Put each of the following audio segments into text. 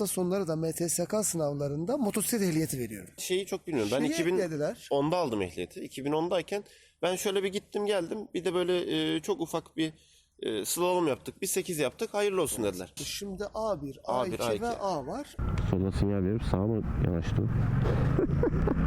hafta sonları da MTSK sınavlarında motosiklet ehliyeti veriyorum. Şeyi çok bilmiyorum. Ben Şeyi eklediler. 2010'da aldım ehliyeti. 2010'dayken ben şöyle bir gittim geldim. Bir de böyle e, çok ufak bir e, slalom yaptık. Bir 8 yaptık. Hayırlı olsun dediler. Şimdi A1, A1, A2, ve A2. A var. Sola sinyal verip sağa mı yanaştı?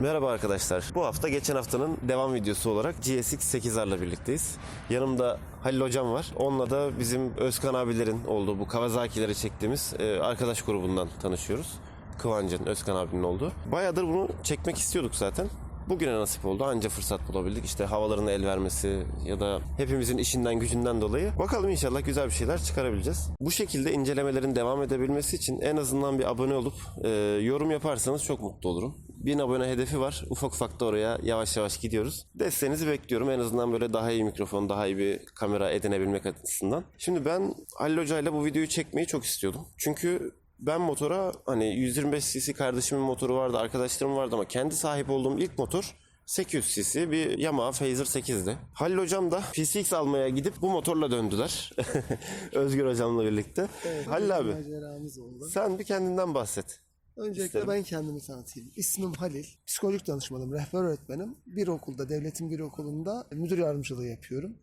Merhaba arkadaşlar. Bu hafta geçen haftanın devam videosu olarak GSX 8R'la birlikteyiz. Yanımda Halil hocam var. Onunla da bizim Özkan abilerin olduğu bu Kawasaki'leri çektiğimiz e, arkadaş grubundan tanışıyoruz. Kıvancın, Özkan abinin olduğu. Bayağıdır bunu çekmek istiyorduk zaten. Bugüne nasip oldu. Anca fırsat bulabildik. İşte havaların el vermesi ya da hepimizin işinden gücünden dolayı. Bakalım inşallah güzel bir şeyler çıkarabileceğiz. Bu şekilde incelemelerin devam edebilmesi için en azından bir abone olup e, yorum yaparsanız çok mutlu olurum. 1000 abone hedefi var. Ufak ufak da oraya yavaş yavaş gidiyoruz. Desteğinizi bekliyorum. En azından böyle daha iyi mikrofon, daha iyi bir kamera edinebilmek açısından. Şimdi ben Halil Hoca ile bu videoyu çekmeyi çok istiyordum. Çünkü ben motora hani 125 cc kardeşimin motoru vardı, arkadaşlarım vardı ama kendi sahip olduğum ilk motor 800 cc bir Yamaha Phaser 8'di. Halil hocam da PCX almaya gidip bu motorla döndüler. Özgür hocamla birlikte. Halil abi oldu. sen bir kendinden bahset. Öncelikle İsterim. ben kendimi tanıtayım. İsmim Halil. Psikolojik danışmanım, rehber öğretmenim. Bir okulda, devletin bir okulunda müdür yardımcılığı yapıyorum.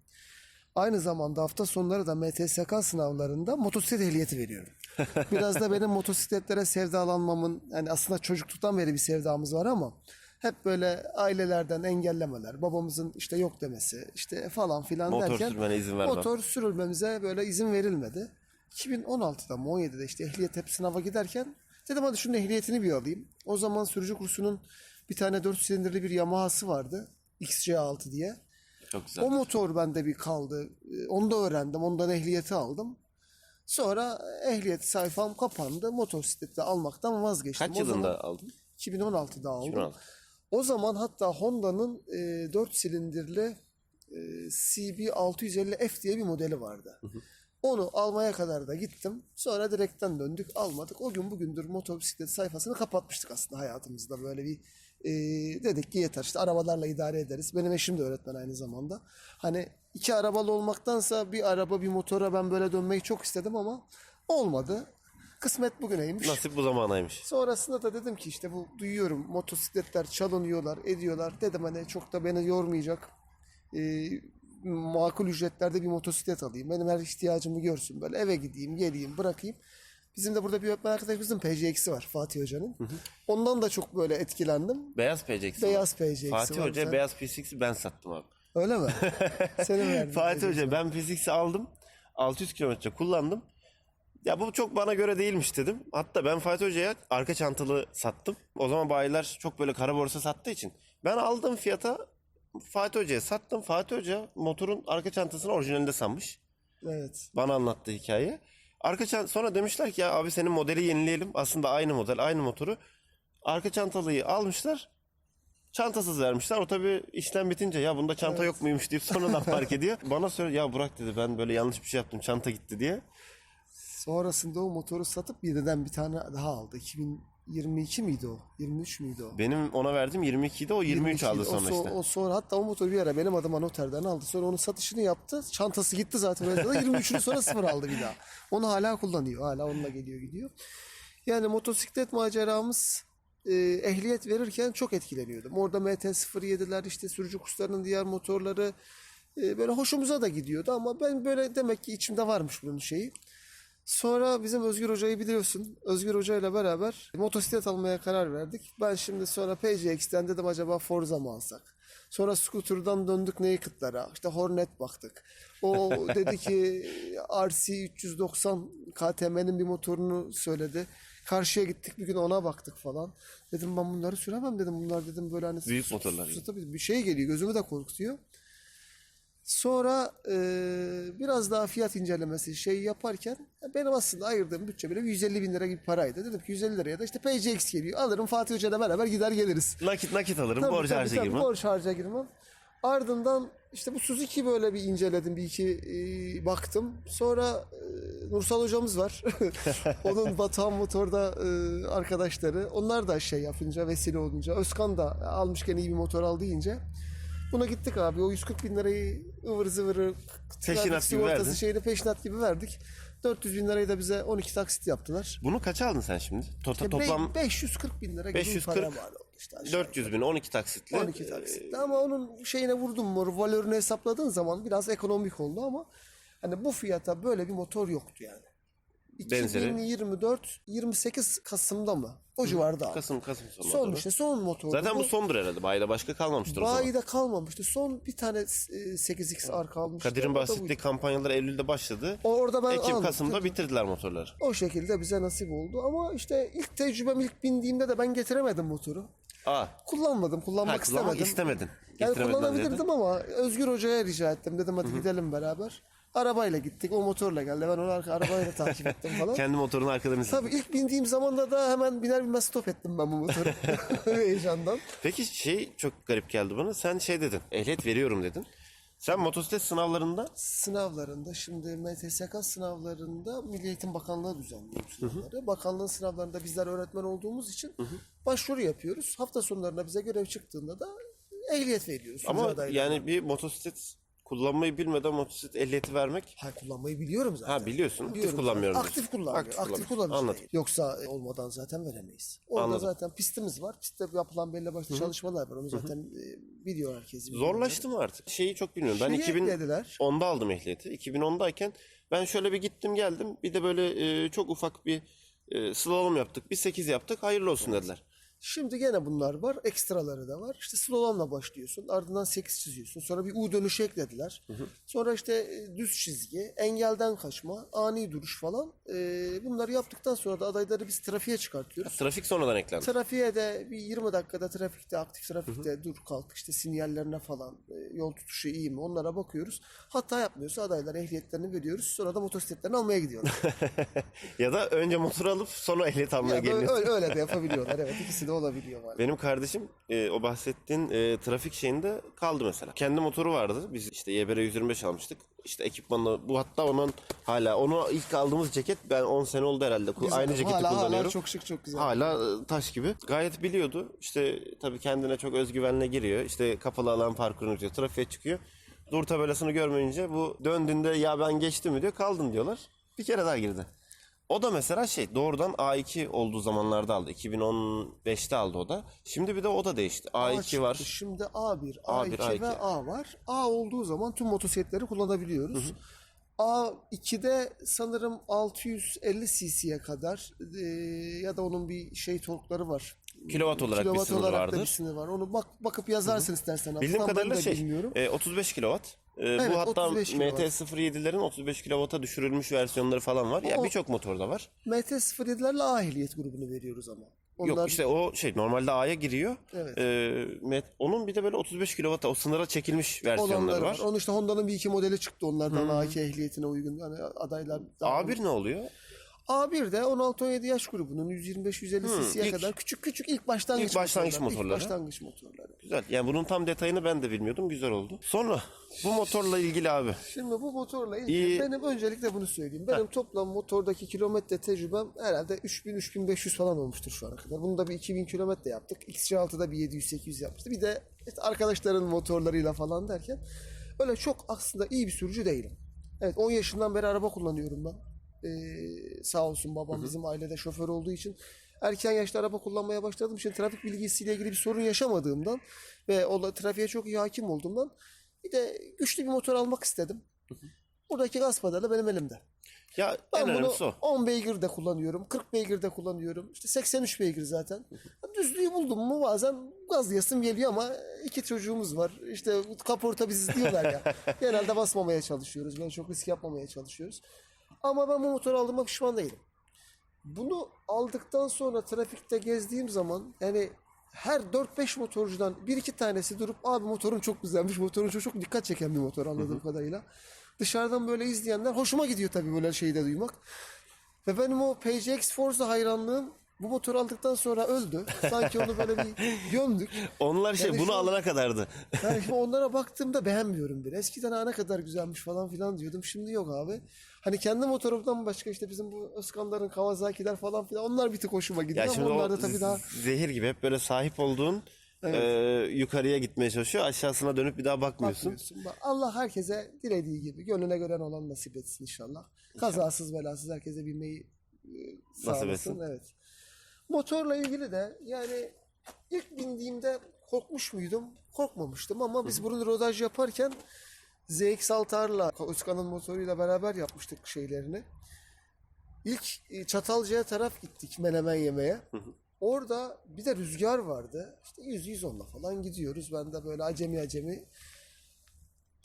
Aynı zamanda hafta sonları da MTSK sınavlarında motosiklet ehliyeti veriyorum. Biraz da benim motosikletlere sevdalanmamın, yani aslında çocukluktan beri bir sevdamız var ama hep böyle ailelerden engellemeler, babamızın işte yok demesi, işte falan filan Motor derken sürmene izin vermem. motor sürülmemize böyle izin verilmedi. 2016'da mı 17'de işte ehliyet hep sınava giderken dedim hadi şunun ehliyetini bir alayım. O zaman sürücü kursunun bir tane 4 silindirli bir Yamaha'sı vardı. XC6 diye. Çok güzel. O motor bende bir kaldı. Ee, Onu da öğrendim. Ondan ehliyeti aldım. Sonra ehliyet sayfam kapandı. Motosikleti almaktan vazgeçtim. Kaç O yılında zaman aldın? 2016'da aldım. 2016. O zaman hatta Honda'nın e, 4 silindirli e, CB650F diye bir modeli vardı. Onu almaya kadar da gittim. Sonra direkten döndük almadık. O gün bugündür motosiklet sayfasını kapatmıştık aslında hayatımızda. Böyle bir e, dedik ki yeter işte arabalarla idare ederiz. Benim eşim de öğretmen aynı zamanda. Hani iki arabalı olmaktansa bir araba bir motora ben böyle dönmeyi çok istedim ama olmadı. Kısmet bugüneymiş. Nasip bu zamanaymış. Sonrasında da dedim ki işte bu duyuyorum motosikletler çalınıyorlar, ediyorlar. Dedim hani çok da beni yormayacak. e, makul ücretlerde bir motosiklet alayım. Benim her ihtiyacımı görsün. Böyle eve gideyim, geleyim, bırakayım. Bizim de burada bir öğretmen arkadaşımızın PCX'i var Fatih Hoca'nın. Ondan da çok böyle etkilendim. Beyaz PCX. Beyaz PCX'i Fatih var. Hoca Sen- beyaz PCX'i ben sattım abi. Öyle mi? Senin verdin. Fatih Hoca ben PCX'i aldım. 600 kilometre kullandım. Ya bu çok bana göre değilmiş dedim. Hatta ben Fatih Hoca'ya arka çantalı sattım. O zaman bayiler çok böyle kara borsa sattığı için. Ben aldığım fiyata Fatih Hoca'ya sattım. Fatih Hoca motorun arka çantasını orijinalinde sanmış. Evet. Bana anlattı hikaye. Arka çant sonra demişler ki ya abi senin modeli yenileyelim. Aslında aynı model, aynı motoru. Arka çantalıyı almışlar. Çantasız vermişler. O tabii işlem bitince ya bunda çanta yok muymuş deyip sonradan fark ediyor. Bana söyle ya Burak dedi ben böyle yanlış bir şey yaptım çanta gitti diye. Sonrasında o motoru satıp birden bir tane daha aldı. 2022 miydi o? 23 müydü o? Benim ona verdim 22'de o 23 aldı 22'ydi. sonra o, so- işte. O sonra hatta o motoru bir ara benim adıma noterden aldı. Sonra onun satışını yaptı. Çantası gitti zaten. Öyle 23'ünü sonra sıfır aldı bir daha. Onu hala kullanıyor. Hala onunla geliyor gidiyor. Yani motosiklet maceramız e, ehliyet verirken çok etkileniyordum. Orada MT-07'ler işte sürücü kurslarının diğer motorları e, böyle hoşumuza da gidiyordu ama ben böyle demek ki içimde varmış bunun şeyi. Sonra bizim Özgür Hoca'yı biliyorsun. Özgür Hoca ile beraber motosiklet almaya karar verdik. Ben şimdi sonra PCX'ten dedim acaba Forza mı alsak? Sonra scooter'dan döndük Naked'lara. İşte Hornet baktık. O dedi ki RC 390 KTM'nin bir motorunu söyledi. Karşıya gittik bir gün ona baktık falan. Dedim ben bunları süremem dedim. Bunlar dedim böyle hani Büyük motorlar yani. Bir şey geliyor gözümü de korkutuyor. Sonra e, biraz daha fiyat incelemesi şey yaparken benim aslında ayırdığım bütçe bile 150 bin lira gibi paraydı. Dedim ki 150 liraya da işte PCX geliyor. Alırım Fatih Hoca'yla beraber gider geliriz. Nakit nakit alırım. Tabii, borç tabii, harca tabii, girmem. Borç harca girmem. Ardından işte bu Suzuki böyle bir inceledim. Bir iki e, baktım. Sonra e, Nursal hocamız var. Onun Batuhan Motor'da e, arkadaşları. Onlar da şey yapınca vesile olunca. Özkan da almışken iyi bir motor al deyince. Buna gittik abi. O 140 bin lirayı ıvır zıvırı Peşinat gibi verdin. şeyini peşinat gibi verdik. 400 bin lirayı da bize 12 taksit yaptılar. Bunu kaça aldın sen şimdi? To- İşte be- toplam 540 bin lira gibi 540, bir para var oldu işte aşağı 400 bin 12 taksitle. 12 taksitle ama onun şeyine vurdum mu valörünü hesapladığın zaman biraz ekonomik oldu ama hani bu fiyata böyle bir motor yoktu yani. Benzeri. 2024 28 Kasım'da mı? O civarda. abi. Kasım Kasım sonu. Son işte son motor. Zaten bu sondur herhalde. Bayide başka kalmamıştır o zaman. Bayide kalmamıştı. Son bir tane e, 8XR kalmıştı. Kadir'in da bahsettiği buydu. kampanyalar Eylül'de başladı. Orada ben Ekim aldım. Kasım'da bitirdiler motorları. O şekilde bize nasip oldu ama işte ilk tecrübem ilk bindiğimde de ben getiremedim motoru. Aa, Kullanmadım, kullanmak ha, kullanmak istemedim. istemedin. Yani kullanabilirdim ama Özgür Hoca'ya rica ettim. Dedim hadi gidelim beraber. Arabayla gittik. O motorla geldi. Ben onu arka, arabayla takip ettim falan. Kendi motorun arkadan izledin. Tabii ilk bindiğim zaman da, da hemen biner binmez stop ettim ben bu motoru. Heyecandan. Peki şey çok garip geldi bana. Sen şey dedin. Ehliyet veriyorum dedin. Sen motosiklet sınavlarında Sınavlarında şimdi MTSK sınavlarında Milli Eğitim Bakanlığı düzenliyor sınavları. Bakanlığın sınavlarında bizler öğretmen olduğumuz için başvuru yapıyoruz. Hafta sonlarında bize görev çıktığında da ehliyet veriyoruz. ama yani bir motosiklet kullanmayı bilmeden motosiklet ehliyeti vermek Ha kullanmayı biliyorum zaten. Ha, biliyorsun. Aktif Biliyorum kullanmıyorum zaten. diyorsun. Aktif kullanmıyor. Aktif Aktif, kullanıcı Anladım. değil. Yoksa olmadan zaten veremeyiz. Orada Anladım. zaten pistimiz var. Pistte yapılan belli başlı çalışmalar var. Onu zaten e, biliyor herkes. biliyor. zorlaştı mı artık? Şeyi çok bilmiyorum. Ben Şeyi 2010'da eklediler. aldım ehliyeti. 2010'dayken ben şöyle bir gittim geldim. Bir de böyle e, çok ufak bir e, slalom yaptık. Bir 8 yaptık. Hayırlı olsun dediler. Şimdi gene bunlar var. Ekstraları da var. İşte slalomla başlıyorsun. Ardından 8 çiziyorsun. Sonra bir U dönüşü eklediler. Sonra işte e, düz çizgi, engelden kaçma, ani duruş falan. E, bunları yaptıktan sonra da adayları biz trafiğe çıkartıyoruz. Trafik sonradan eklendi. Trafiğe de bir 20 dakikada trafikte, aktif trafikte dur kalk işte sinyallerine falan, e, yol tutuşu iyi mi onlara bakıyoruz. Hata yapmıyorsa adaylara ehliyetlerini veriyoruz. Sonra da motosikletlerini almaya gidiyorlar. ya da önce motor alıp sonra ehliyet almaya yani öyle, öyle, de yapabiliyorlar. Evet ikisi de olabiliyor var. Benim kardeşim e, o bahsettiğin e, trafik şeyinde kaldı mesela. Kendi motoru vardı. Biz işte YBR 125 almıştık. İşte ekipmanla bu hatta onun hala onu ilk aldığımız ceket ben 10 sene oldu herhalde. Güzel. Aynı ceketi hala, kullanıyorum. Hala çok şık çok güzel. Hala e, taş gibi. Gayet biliyordu. İşte tabii kendine çok özgüvenle giriyor. İşte kapalı alan parkurunu diyor. Trafiğe çıkıyor. Dur tabelasını görmeyince bu döndüğünde ya ben geçtim mi diyor. Kaldın diyorlar. Bir kere daha girdi. O da mesela şey doğrudan A2 olduğu zamanlarda aldı. 2015'te aldı o da. Şimdi bir de o da değişti. A A2 çıktı. var. Şimdi A1, A1, A2, A2. ve A var. A olduğu zaman tüm motosikletleri kullanabiliyoruz. A2'de sanırım 650 cc'ye kadar e, ya da onun bir şey torkları var. Kilowatt olarak bir Kilowatt sınırı olarak da vardır. bir sınırı var. Onu bak bakıp yazarsın istersen. Bildiğim ben kadarıyla de şey bilmiyorum. e, 35 kW. E, Evet, bu hatta 35 kilowatt. MT-07'lerin 35 kW'a düşürülmüş versiyonları falan var. Ya O- birçok motorda var. MT-07'lerle A ehliyet grubunu veriyoruz ama. Onlar Yok işte o şey normalde A'ya giriyor. Evet. Met- onun bir de böyle 35 kW'a o sınıra çekilmiş versiyonları var. var. Onun işte Honda'nın bir iki modeli çıktı onlardan A2 ehliyetine uygun. Yani adaylar daha- A1 ne oluyor? A1 de 16-17 yaş grubunun 125-150 cc'ye ilk- kadar küçük küçük ilk başlangıç İlk başlangıç motorları. motorları. İlk başlangıç motorları. Güzel. Yani bunun tam detayını ben de bilmiyordum. Güzel oldu. Sonra bu motorla ilgili abi. Şimdi bu motorla ilgili İyi. benim öncelikle bunu söyleyeyim. Benim toplam motordaki kilometre tecrübem herhalde 3000-3500 falan olmuştur şu ana kadar. Bunu da bir 2000 kilometre yaptık. XC6'da bir 700-800 yapmıştı. Bir de işte arkadaşların motorlarıyla falan derken öyle çok aslında iyi bir sürücü değilim. Evet 10 yaşından beri araba kullanıyorum ben. Ee, sağ olsun babam bizim ailede şoför olduğu için erken yaşta araba kullanmaya başladım. Şimdi trafik bilgisiyle ilgili bir sorun yaşamadığımdan ve o trafiğe çok iyi hakim olduğumdan bir de güçlü bir motor almak istedim. Buradaki gaz pedalı benim elimde. Ya Ben en bunu o. 10 beygir de kullanıyorum, 40 beygir de kullanıyorum. İşte 83 beygir zaten. Düzlüğü buldum mu bazen gazlayasım geliyor ama iki çocuğumuz var. İşte kaporta biziz diyorlar ya. Genelde basmamaya çalışıyoruz. Böyle çok risk yapmamaya çalışıyoruz. Ama ben bu motoru aldığıma pişman değilim. Bunu aldıktan sonra trafikte gezdiğim zaman yani her 4-5 motorcudan bir iki tanesi durup abi motorun çok güzelmiş, motorun çok, çok dikkat çeken bir motor anladığım kadarıyla. Dışarıdan böyle izleyenler hoşuma gidiyor tabii böyle şeyi de duymak. Ve benim o PCX Forza hayranlığım bu motoru aldıktan sonra öldü. Sanki onu böyle bir gömdük. Onlar şey Yani bunu şu- alana kadardı. Ben şimdi onlara baktığımda beğenmiyorum bile. Eskiden ha ne kadar güzelmiş falan filan diyordum. Şimdi yok abi. Hani kendi motorumdan başka işte bizim bu Özkanların Kawasaki'ler falan filan onlar bir tık hoşuma gidiyor Ya ama onlar da tabii daha zehir gibi hep böyle sahip olduğun e, yukarıya gitmeye çalışıyor. Aşağısına dönüp bir daha bakmıyorsun. bakmıyorsun. Bak, Allah herkese dilediği gibi gönlüne gören olan nasip etsin inşallah. Kazasız belasız herkese binmeyi e, sağlasın. etsin. Evet. Motorla ilgili de yani ilk bindiğimde korkmuş muydum? Korkmamıştım ama biz bunu rodaj yaparken ZX6R'la Özkan'ın motoruyla beraber yapmıştık şeylerini. İlk e, Çatalca'ya taraf gittik menemen yemeye. Orada bir de rüzgar vardı. İşte 100-110'la falan gidiyoruz. Ben de böyle acemi acemi.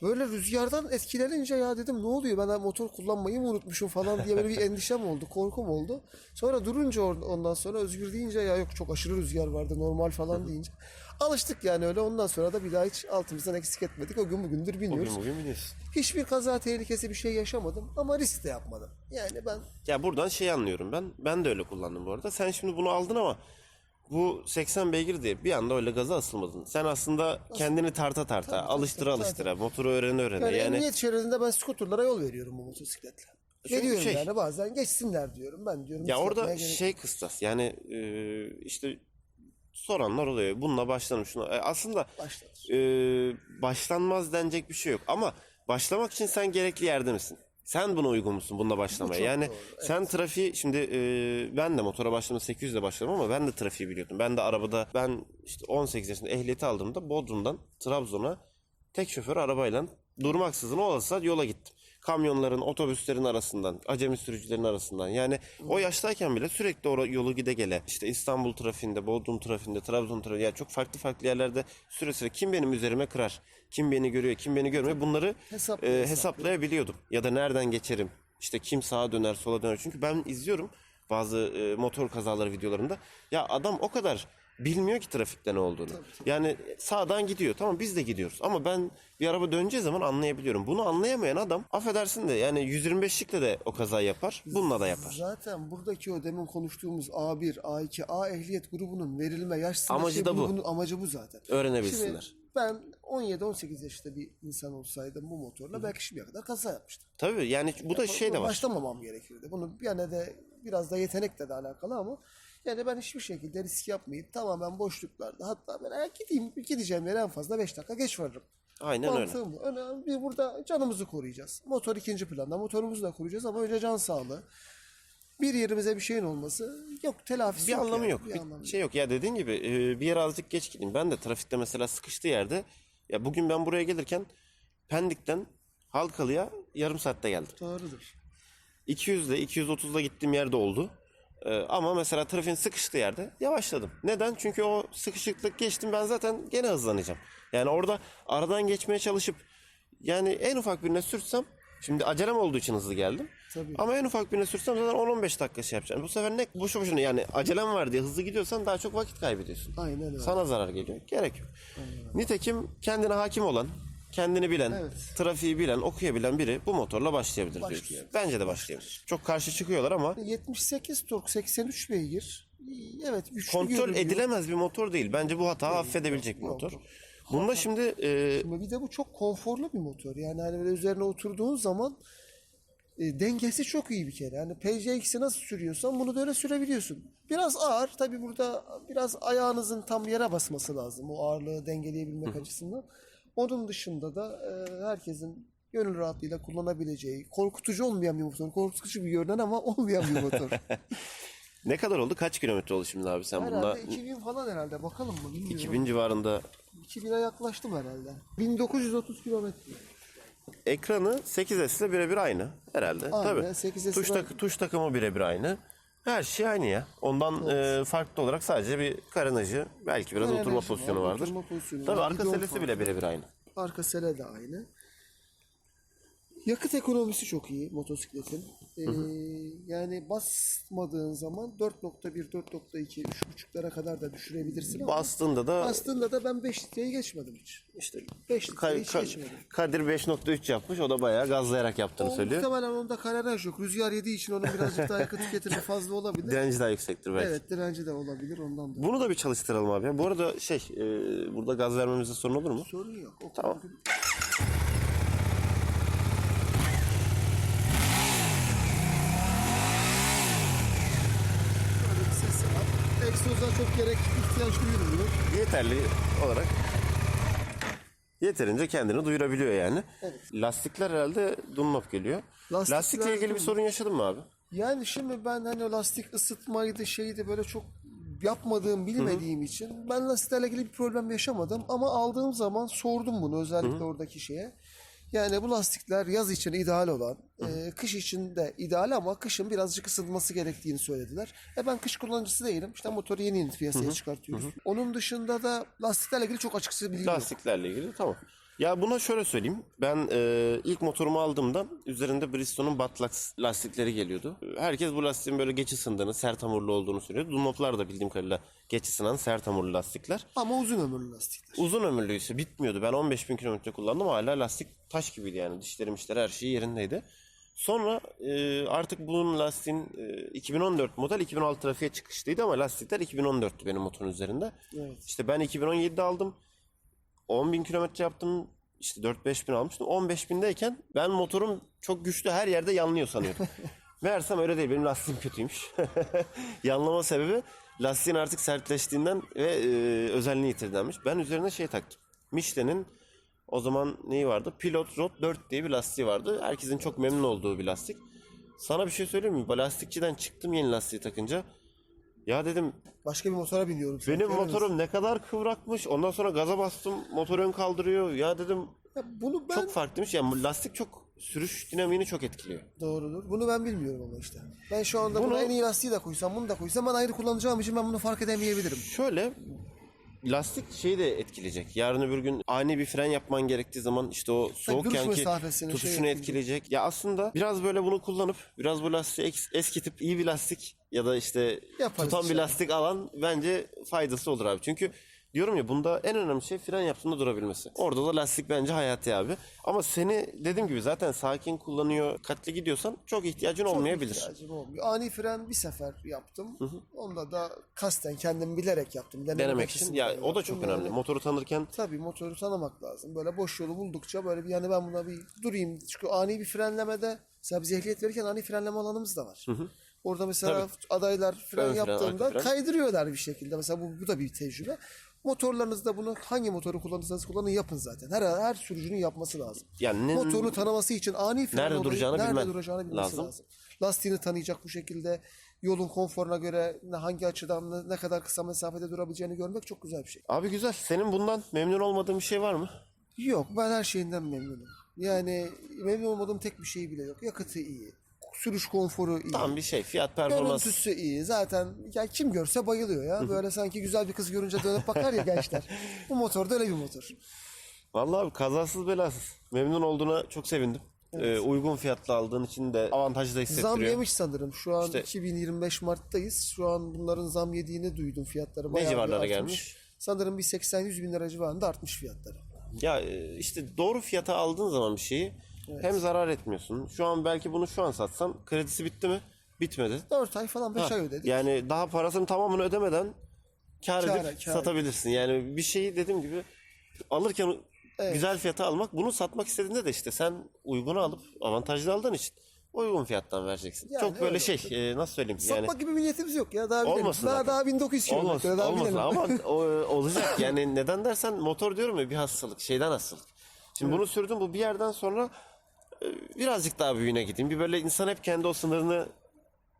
Böyle rüzgardan etkilenince ya dedim ne oluyor ben motor kullanmayı mı unutmuşum falan diye böyle bir endişem oldu, korkum oldu. Sonra durunca ondan sonra Özgür deyince ya yok çok aşırı rüzgar vardı normal falan deyince. Alıştık yani öyle ondan sonra da bir daha hiç altımızdan eksik etmedik. O gün bugündür biniyoruz. Bugün bugün biliyorsun. Hiçbir kaza tehlikesi bir şey yaşamadım ama risk de yapmadım. Yani ben Ya buradan şey anlıyorum ben. Ben de öyle kullandım bu arada. Sen şimdi bunu aldın ama bu 80 beygir diye bir anda öyle gaza asılmadın. Sen aslında kendini tarta tarta, alıştıra tabii, alıştıra, motoru öğrene öğrene. Yani, Yani, emniyet şeridinde ben skuterlara yol veriyorum bu motosikletle. Veriyorum şey- yani bazen geçsinler diyorum ben diyorum. ya orada yapmaya gerek şey kıstas yani e, işte soranlar oluyor. Bununla başlanır şuna. E, aslında başlanır. e, başlanmaz denecek bir şey yok ama başlamak için sen gerekli yerde misin? Sen buna uygun musun bununla başlamaya? çok Yani doğru, sen trafiği şimdi e, ben de motora başladım 800 ile başladım ama ben de trafiği biliyordum. Ben de arabada ben işte 18 yaşında ehliyeti aldığımda Bodrum'dan Trabzon'a tek şoför arabayla durmaksızın olasa yola gittim. Kamyonların, otobüslerin arasından, acemi sürücülerin arasından. Yani o yaştayken bile sürekli o yolu gide gele. işte İstanbul trafiğinde, Bodrum trafiğinde, Trabzon trafiğinde. Yani çok farklı farklı yerlerde süre süre kim benim üzerime kırar, kim beni görüyor, kim beni görmüyor. Bunları Hesaplı, e, hesaplayabiliyordum. Ya da nereden geçerim, işte kim sağa döner, sola döner. Çünkü ben izliyorum bazı e, motor kazaları videolarında. Ya adam o kadar bilmiyor ki trafikte ne olduğunu. Yani sağdan gidiyor. Tamam biz de gidiyoruz. Ama ben bir araba döneceği zaman anlayabiliyorum. Bunu anlayamayan adam affedersin de yani 125'likle de o kazayı yapar. Bununla da yapar. Zaten buradaki o demin konuştuğumuz A1, A2, A ehliyet grubunun verilme yaş sınırı Amacı şey da bu. grubunun amacı bu zaten. Öğrenebilsinler. Şimdi ben 17-18 yaşında bir insan olsaydım bu motorla belki şimdiye kadar kaza yapmıştım. Tabii yani bu da şey de var. Başlamamam gerekirdi. Bunu bir yana de biraz da yetenekle de alakalı ama yani ben hiçbir şekilde risk yapmayıp tamamen boşluklarda hatta ben eğer gideyim gideceğim yere en fazla 5 dakika geç varırım. Aynen öyle. Mantığım bu. Önemli bir burada canımızı koruyacağız. Motor ikinci planda. Motorumuzu da koruyacağız ama önce can sağlığı. Bir yerimize bir şeyin olması yok telafisi Bir yok anlamı yani. yok. Bir Bir anlamı şey yok. Ya dediğin gibi e, bir yere azıcık geç gideyim. Ben de trafikte mesela sıkıştığı yerde ya bugün ben buraya gelirken Pendik'ten Halkalı'ya yarım saatte geldim. Doğrudur. 200 ile 230 ile gittiğim yerde oldu. Ee, ama mesela trafiğin sıkıştığı yerde yavaşladım. Neden? Çünkü o sıkışıklık geçtim ben zaten gene hızlanacağım. Yani orada aradan geçmeye çalışıp yani en ufak birine sürsem şimdi acelem olduğu için hızlı geldim. Tabii. Ama en ufak birine sürsem zaten 10-15 dakika şey yapacağım. Bu sefer ne boşu boşuna yani acelem var diye hızlı gidiyorsan daha çok vakit kaybediyorsun. Aynen öyle. Sana zarar geliyor. Gerek yok. Nitekim kendine hakim olan, kendini bilen, Evet. trafiği bilen, okuyabilen biri bu motorla başlayabilir diyoruz. Başlayabilir. Bence de başlayabilir. Çok karşı çıkıyorlar ama 78 tork 83 beygir. Evet güçlü kontrol görünüyor. edilemez bir motor değil. Bence bu hata affedebilecek bir yok, motor. yok. Bunda şimdi e, Ama bir de bu çok konforlu bir motor. Yani hani böyle üzerine oturduğun zaman e, dengesi çok iyi bir kere. Yani PCX'i nasıl sürüyorsan bunu da öyle sürebiliyorsun. Biraz ağır. Tabi burada biraz ayağınızın tam yere basması lazım. O ağırlığı dengeleyebilmek açısından. Onun dışında da e, herkesin gönül rahatlığıyla kullanabileceği, korkutucu olmayan bir motor. Korkutucu bir görünen ama olmayan bir motor. ne kadar oldu? Kaç kilometre oldu şimdi abi sen bununla? herhalde 2000 falan herhalde. Bakalım mı bilmiyorum. 2000 civarında 2000'e yaklaştım herhalde. 1930 kilometre. ekranı 8S ile birebir aynı herhalde. Aynı, Tabii. 8S Tuş, tak- tuş takımı birebir aynı. Her şey aynı ya. Ondan e, farklı olarak sadece bir karenajı, belki biraz Karenajı oturma var, pozisyonu vardır. oturma pozisyonu Tabii var, arka gidon selesi bile birebir aynı. Arka sele de aynı. Yakıt ekonomisi çok iyi motosikletin. Ee, yani basmadığın zaman 4.1, 4.2, 3.5'lara kadar da düşürebilirsin ama Bastığında da aslında da ben 5 litreyi geçmedim hiç. işte 5 litreyi Ka- hiç Ka- geçmedim. Kadir 5.3 yapmış. O da bayağı gazlayarak yaptığını O söylüyor. muhtemelen onda karenaj yok. Rüzgar yediği için onun birazcık daha yakıt tüketimi fazla olabilir. Direnci daha yüksektir belki. Evet direnci de olabilir ondan da. Bunu da bir çalıştıralım abi. ya. Bu arada şey, e, burada gaz vermemizde sorun olur mu? Sorun yok. O Tamam. konuda- Böyle bir sesi var. Egzoza çok gerek ihtiyaç duyulmuyor. Yeterli olarak yeterince kendini duyurabiliyor yani. Lastikler herhalde Dunlop geliyor. Lastikler Lastikle ilgili bir sorun yaşadın mı abi? Yani şimdi ben hani o lastik ısıtmaydı şeydi böyle çok yapmadığım bilmediğim için ben lastiklerle ilgili bir problem yaşamadım ama aldığım zaman sordum bunu özellikle oradaki şeye. Yani bu lastikler yaz için ideal olan, e, kış için de ideal ama kışın birazcık ısınması gerektiğini söylediler. E ben kış kullanıcısı değilim. İşte motoru yeni yeni piyasaya çıkartıyoruz. Onun dışında da lastiklerle ilgili çok açıkçası bilgi yok. Lastiklerle ilgili tamam. Ya buna şöyle söyleyeyim. Ben e, ilk motorumu aldığımda üzerinde Bristol'un Batlax lastikleri geliyordu. Herkes bu lastiğin böyle geç ısındığını, sert hamurlu olduğunu söylüyordu. Dunlop'lar da bildiğim kadarıyla geç ısınan sert hamurlu lastikler. Ama uzun ömürlü lastikler. Uzun ömürlüyse bitmiyordu. Ben 15 bin kilometre kullandım hala lastik taş gibiydi yani. Dişlerim işleri her şey yerindeydi. Sonra e, artık bunun lastiğin e, 2014 model 2006 trafiğe çıkışlıydı ama lastikler 2014'tü benim motorun üzerinde. Evet. İşte ben 2017'de aldım. 10 bin kilometre yaptım. İşte 4-5 bin almıştım. 15 bindeyken ben motorum çok güçlü her yerde yanlıyor sanıyordum. Meğersem öyle değil. Benim lastiğim kötüymüş. Yanlama sebebi lastiğin artık sertleştiğinden ve e, özelliğini yitirdenmiş. Ben üzerine şey taktım. Michelin'in o zaman neyi vardı? Pilot Road 4 diye bir lastiği vardı. Herkesin çok memnun olduğu bir lastik. Sana bir şey söyleyeyim mi? Lastikçiden çıktım yeni lastiği takınca. Ya dedim Başka bir motora biniyorum. benim mi? motorum ne kadar kıvrakmış. Ondan sonra gaza bastım. Motor ön kaldırıyor. Ya dedim Ya bunu ben çok farklıymış. Yani lastik çok sürüş dinamiğini çok etkiliyor. Doğrudur. Bunu ben bilmiyorum ama işte. Ben şu anda Bunu- buna en iyi lastiği de koysam, bunu da koysam ben ayrı kullanacağım için ben bunu fark edemeyebilirim. Şöyle lastik şeyi de etkileyecek. Yarın öbür gün ani bir fren yapman gerektiği zaman işte o soğukkenki mesafesini, şey tutuşunu etkileyecek. etkileyecek. Ya aslında biraz böyle bunu kullanıp biraz bu lastiği eks- eskitip iyi bir lastik ya da işte Yaparız tutan bir inşallah. lastik alan bence faydası olur abi. Çünkü diyorum ya bunda en önemli şey fren yaptığında durabilmesi. Orada da lastik bence hayati abi. Ama seni dediğim gibi zaten sakin kullanıyor, katli gidiyorsan çok ihtiyacın olmayabilir. İhtiyacım olmuyor. Ani fren bir sefer yaptım. Onda da kasten kendim bilerek yaptım. Denemek, Denemek için. Ya o da yaptım. çok önemli. Yani Motoru tanırken Tabii motoru tanımak lazım. Böyle boş yolu buldukça böyle bir yani ben buna bir durayım. Çünkü ani bir frenlemede mesela biz ehliyet verirken ani frenleme alanımız da var. Orada mesela adaylar fren Ön fren, yaptığında fren. kaydırıyorlar bir şekilde. Mesela bu, bu da bir tecrübe. Motorlarınızda bunu hangi motoru kullanırsanız kullanın yapın zaten. Her her sürücünün yapması lazım. yani ne- Motorunu tanıması için ani fren Nerede olayı, duracağını nerede bilmen duracağını bilmesi lazım. lazım. Lastiğini tanıyacak bu şekilde. Yolun konforuna göre ne- hangi açıdan ne kadar kısa mesafede durabileceğini görmek çok güzel bir şey. Abi güzel. Senin bundan memnun olmadığın bir şey var mı? Yok ben her şeyinden memnunum. Yani memnun olmadığım tek bir şey bile yok. Yakıtı iyi. Sürüş konforu iyi. Tam bir şey. Fiyat performans. Görüntüsü iyi. Zaten ya kim görse bayılıyor ya. Böyle sanki güzel bir kız görünce dönüp bakar ya gençler. Bu motor da öyle bir motor. Vallahi abi kazasız belasız. Memnun olduğuna çok sevindim. Ee, uygun fiyatla aldığın için de avantajlı da hissettiriyor. Zam yemiş sanırım. Şu an İşte- 2025 Mart'tayız. Şu an bunların zam yediğini duydum fiyatları. Bayağı bir civarlara artmış. gelmiş? Sanırım bir 80-100 bin lira civarında artmış fiyatları. Ya e, işte doğru fiyata aldığın zaman bir şeyi hem zarar etmiyorsun. Şu an belki bunu şu an satsan kredisi bitti mi? Bitmedi. 4 ay falan 5 Ha, ay ödedik. Yani daha parasının tamamını ödemeden kar Kâra, edip kâr satabilirsin. Yani bir şeyi dediğim gibi alırken güzel fiyata almak, bunu satmak istediğinde de işte sen uygunu alıp avantajlı aldığın için uygun fiyattan vereceksin. Yani Çok böyle öyle şey, e, nasıl söyleyeyim Satmak yani gibi bir niyetimiz yok ya. Daha bilelim. Olmasın Daha, zaten. daha 1900 olmasın, kilometre. Daha olmasın bilelim. ama o, olacak. Yani neden dersen motor diyorum ya bir hastalık, şeyden hastalık. Şimdi bunu sürdüm bu bir yerden sonra birazcık daha büyüğüne gideyim. Bir böyle insan hep kendi o sınırını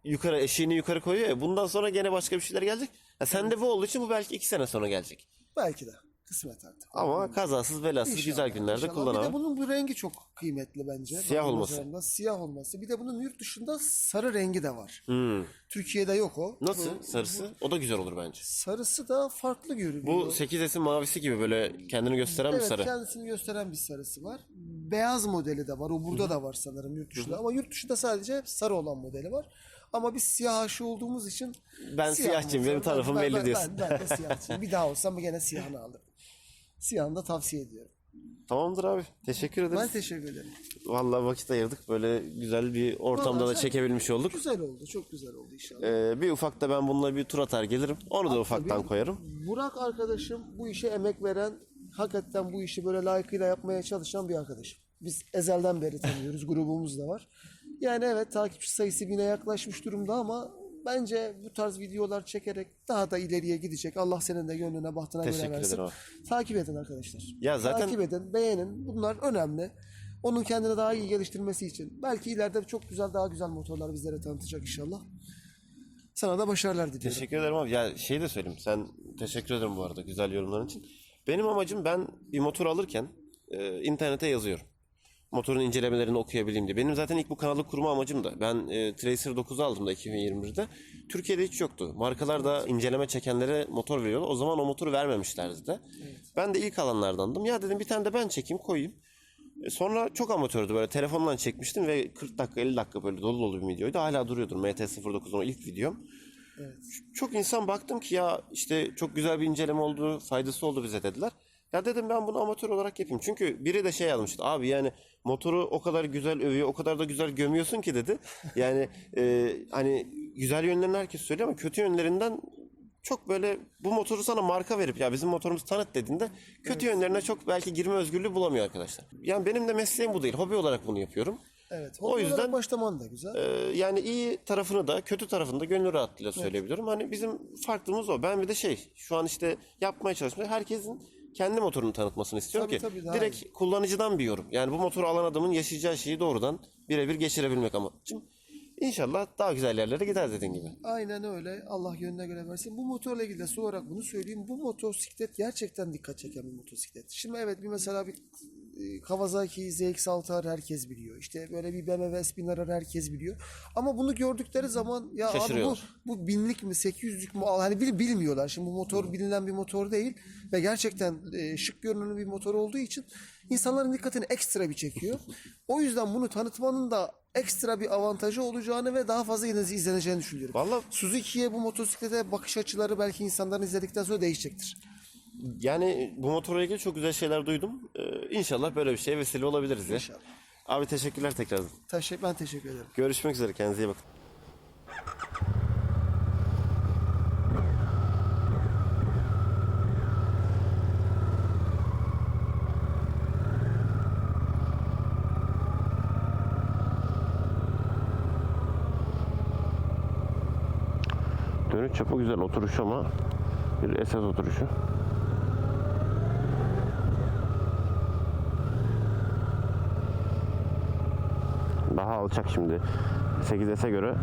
yukarı, eşiğini yukarı koyuyor ya. Bundan sonra gene başka bir şeyler gelecek. Ha, sende bu olduğu için bu belki iki sene sonra gelecek. Belki de. Kısmet artık. Ama kazasız belasız İnşallah, güzel günlerde inşallah. kullan Bir de bunun bu rengi çok kıymetli bence. Siyah olması. Siyah olması. Bir de bunun yurt dışında sarı rengi de var. Hmm. Türkiye'de yok o. Nasıl Bu- sarısı? O da güzel olur bence. Sarısı da farklı görünüyor. Bu 8S'in mavisi gibi böyle kendini gösteren bir evet, sarı. kendisini gösteren bir sarısı var. beyaz modeli de var. O burada da var sanırım yurt dışında. Ama yurt dışında sadece sarı olan modeli var. Ama biz siyah aşığı olduğumuz için Ben siyah siyahçıyım, benim tarafım ben- belli ben- diyorsun. Ben, ben de siyahçıyım. Bir daha olsam gene siyahını alırım. Siyahını da tavsiye ediyorum. Tamamdır abi. Teşekkür ederiz. Ben teşekkür ederim. Vallahi vakit ayırdık. Böyle güzel bir ortamda da Vallahi sen- çekebilmiş olduk. Güzel oldu. Çok güzel oldu inşallah. Ee, bir ufak da ben bununla bir tur atar gelirim. Onu da ufaktan tabii. koyarım. Burak arkadaşım bu işe emek veren, hakikaten bu işi böyle layıkıyla yapmaya çalışan bir arkadaşım. Biz ezelden beri tanıyoruz, grubumuz da var. Yani evet takipçi sayısı bine yaklaşmış durumda ama bence bu tarz videolar çekerek daha da ileriye gidecek. Allah senin de gönlüne bahtına göre Teşekkür versin. ederim Takip edin arkadaşlar. Ya zaten- Takip edin, beğenin. Bunlar önemli. Onun kendini daha iyi geliştirmesi için. Belki ileride çok güzel, daha güzel motorlar bizlere tanıtacak inşallah. Sana da başarılar diliyorum. Teşekkür ederim abi. Ya şey de söyleyeyim. Sen teşekkür ederim bu arada güzel yorumların için. Benim amacım ben bir motor alırken e, internete yazıyorum. Motorun incelemelerini okuyabileyim diye. Benim zaten ilk bu kanalı kurma amacım da. Ben e, Tracer 9'u aldım da 2021'de. Türkiye'de hiç yoktu. Markalar da inceleme çekenlere motor veriyorlar. O zaman o motoru vermemişlerdi de. Ben de ilk alanlardandım. Ya dedim bir tane de ben çekeyim koyayım. E, Sonra çok amatördü böyle telefonla çekmiştim ve 40 dakika 50 dakika böyle dolu dolu bir videoydu. Hala duruyordur MT-09'un o ilk videom. Çok insan baktım ki ya işte çok güzel bir inceleme oldu, faydası oldu bize dediler. Ya dedim ben bunu amatör olarak yapayım. Çünkü biri de şey yazmıştı. Abi yani motoru o kadar güzel övüyor, o kadar da güzel gömüyorsun ki dedi. Yani e, hani güzel yönlerini herkes söylüyor ama kötü yönlerinden çok böyle bu motoru sana marka verip ya bizim motorumuzu tanıt dediğinde kötü yönlerine çok belki girme özgürlüğü bulamıyor arkadaşlar. Yani benim de mesleğim bu değil. Hobi olarak bunu yapıyorum. Evet. O yüzden- başlaman da güzel. Ee, yani iyi tarafını da kötü tarafını da gönül rahatlığıyla söyleyebilirim. Hani bizim farklılığımız o. Ben bir de şey şu an işte yapmaya çalışmıyor. Herkesin kendi motorunu tanıtmasını istiyorum Tabii, ki tabii, direkt kullanıcıdan bir yorum. Yani bu motoru alan adamın yaşayacağı şeyi doğrudan birebir geçirebilmek amacım. İnşallah daha güzel yerlere gider dediğin gibi. Aynen öyle. Allah gönlüne göre versin. Bu motorla ilgili de son olarak bunu söyleyeyim. Bu motosiklet gerçekten dikkat çeken bir motosiklet. Şimdi evet bir mesela bir Kawasaki ZX-6R herkes biliyor. İşte böyle bir BMW S1000R herkes biliyor. Ama bunu gördükleri zaman ya abi bu, bu binlik mi 800'lük mü hani bil- bilmiyorlar. Şimdi bu motor bilinen bir motor değil ve gerçekten e, şık görünümlü bir motor olduğu için insanların dikkatini ekstra bir çekiyor. O yüzden bunu tanıtmanın da ekstra bir avantajı olacağını ve daha fazla izle- izleneceğini düşünüyorum. Vallahi Suzuki'ye bu motosiklete bakış açıları belki insanların izledikten sonra değişecektir. Yani bu motorla ilgili çok güzel şeyler duydum. Ee, inşallah böyle bir şeye vesile olabiliriz ya. İnşallah. Abi teşekkürler tekrardan. Teşekkür, ben teşekkür ederim. Görüşmek üzere kendinize iyi bakın. Dönüş çapı güzel oturuş ama bir esas oturuşu. Daha alçak şimdi. 8S'e göre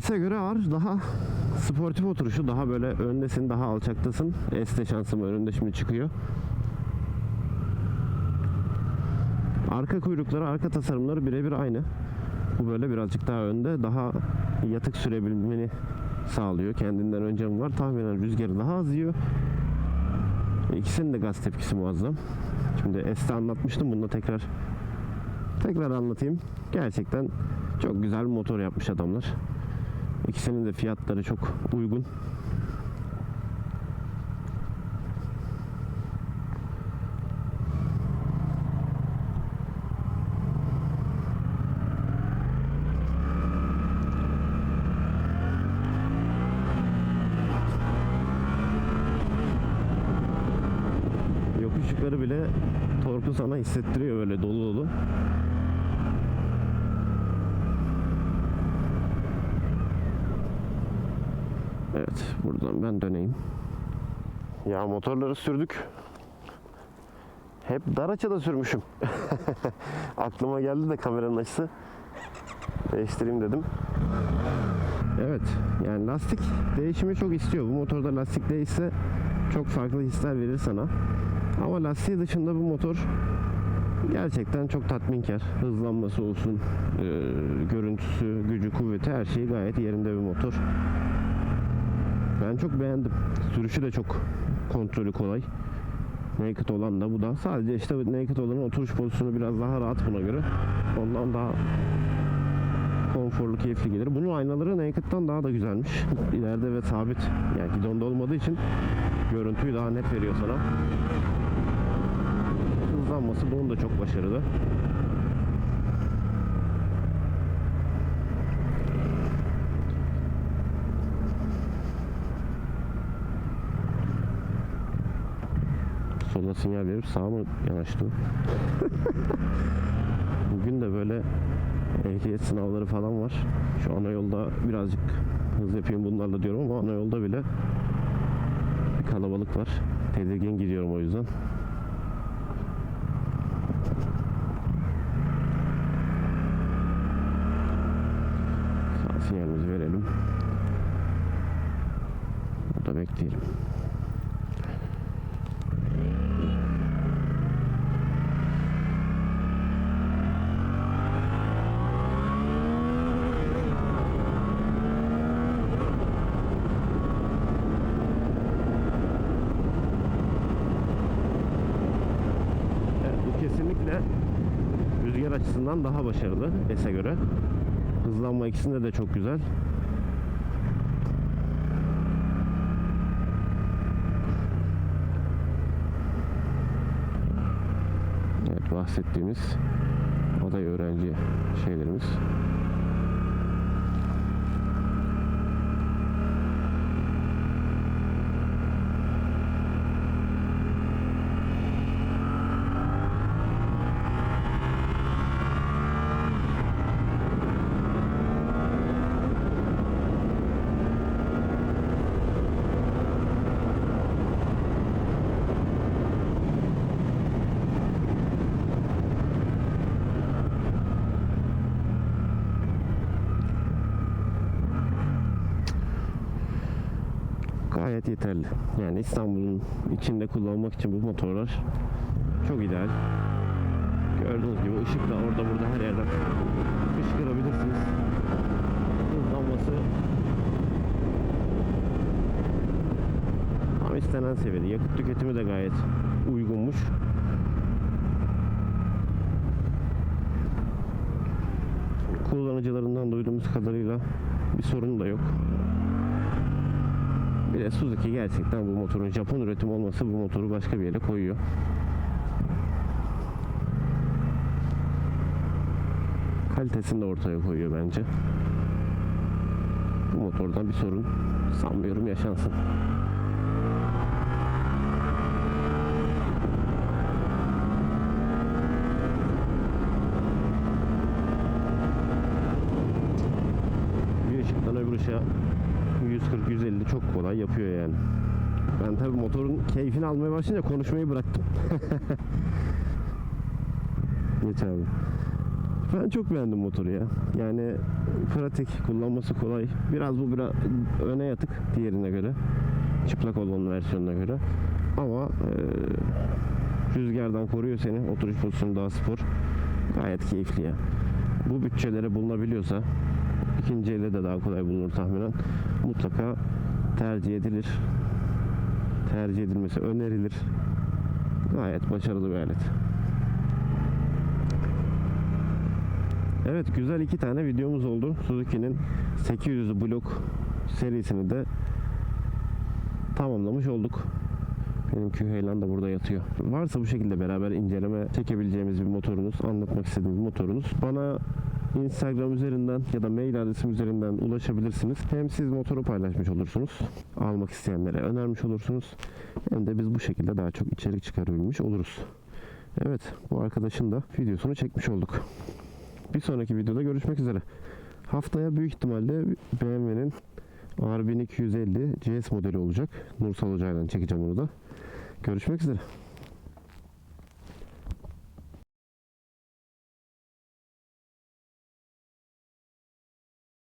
S'e göre ağır, daha sportif oturuşu, daha böyle öndesin, daha alçaktasın. S'te şansım önünde şimdi çıkıyor. Arka kuyrukları, arka tasarımları birebir aynı. Bu böyle birazcık daha önde, daha yatık sürebilmeni sağlıyor. Kendinden önce mi var? Tahminen rüzgarı daha az yiyor. İkisinin de gaz tepkisi muazzam. Şimdi S'te anlatmıştım. Bunu da tekrar tekrar anlatayım. Gerçekten çok güzel bir motor yapmış adamlar. İkisinin de fiyatları çok uygun. Yokuşlukları bile torku sana hissettiriyor böyle dolu dolu. Evet buradan ben döneyim. Ya motorları sürdük. Hep dar açıda sürmüşüm. Aklıma geldi de kameranın açısı. Değiştireyim dedim. Evet yani lastik değişimi çok istiyor. Bu motorda lastik değişse çok farklı hisler verir sana. Ama lastiği dışında bu motor gerçekten çok tatminkar. Hızlanması olsun, e, görüntüsü, gücü, kuvveti her şey gayet yerinde bir motor. Ben çok beğendim. Sürüşü de çok kontrolü kolay. Naked olan da bu da. Sadece işte naked olanın oturuş pozisyonu biraz daha rahat buna göre. Ondan daha konforlu, keyifli gelir. Bunun aynaları Naked'dan daha da güzelmiş. İleride ve sabit. Yani gidonda olmadığı için görüntüyü daha net veriyor sana. Hızlanması bunun da çok başarılı. Sola sinyal verip sağa mı yanaştı? Bugün de böyle ehliyet sınavları falan var. Şu ana yolda birazcık hız yapayım bunlarla diyorum ama ana yolda bile bir kalabalık var. Tedirgin gidiyorum o yüzden. Sağ sinyalimizi verelim. Burada bekleyelim. Kesinlikle rüzgar açısından daha başarılı S'e göre. Hızlanma ikisinde de çok güzel. Evet bahsettiğimiz aday öğrenci şeylerimiz. gayet yeterli. Yani İstanbul'un içinde kullanmak için bu motorlar çok ideal. Gördüğünüz gibi ışık da orada burada her yerden fışkırabilirsiniz. Hızlanması ama istenen seviyede. Yakıt tüketimi de gayet uygunmuş. Kullanıcılarından duyduğumuz kadarıyla bir sorun da yok. De Suzuki gerçekten bu motorun Japon üretim olması bu motoru başka bir yere koyuyor. Kalitesini de ortaya koyuyor bence. Bu motordan bir sorun sanmıyorum yaşansın. Bir ışıktan öbür ışığa 140-150 çok kolay yapıyor yani. Ben tabi motorun keyfini almaya başlayınca konuşmayı bıraktım. Geç abi. Ben çok beğendim motoru ya. Yani pratik, kullanması kolay. Biraz bu biraz öne yatık diğerine göre. Çıplak olan versiyonuna göre. Ama e, rüzgardan koruyor seni. Oturuş pozisyonu daha spor. Gayet keyifli ya. Bu bütçelere bulunabiliyorsa ikinci elde de daha kolay bulunur tahminen. Mutlaka tercih edilir. Tercih edilmesi önerilir. Gayet başarılı bir alet. Evet güzel iki tane videomuz oldu. Suzuki'nin 800 blok serisini de tamamlamış olduk. Benim Küheylan da burada yatıyor. Varsa bu şekilde beraber inceleme çekebileceğimiz bir motorunuz, anlatmak istediğiniz motorunuz bana Instagram üzerinden ya da mail adresim üzerinden ulaşabilirsiniz. Hem siz motoru paylaşmış olursunuz, almak isteyenlere önermiş olursunuz. Hem de biz bu şekilde daha çok içerik çıkarabilmiş oluruz. Evet, bu arkadaşın da videosunu çekmiş olduk. Bir sonraki videoda görüşmek üzere. Haftaya büyük ihtimalle BMW'nin R1250 GS modeli olacak. Nursal Hoca'yla çekeceğim onu da. Görüşmek üzere.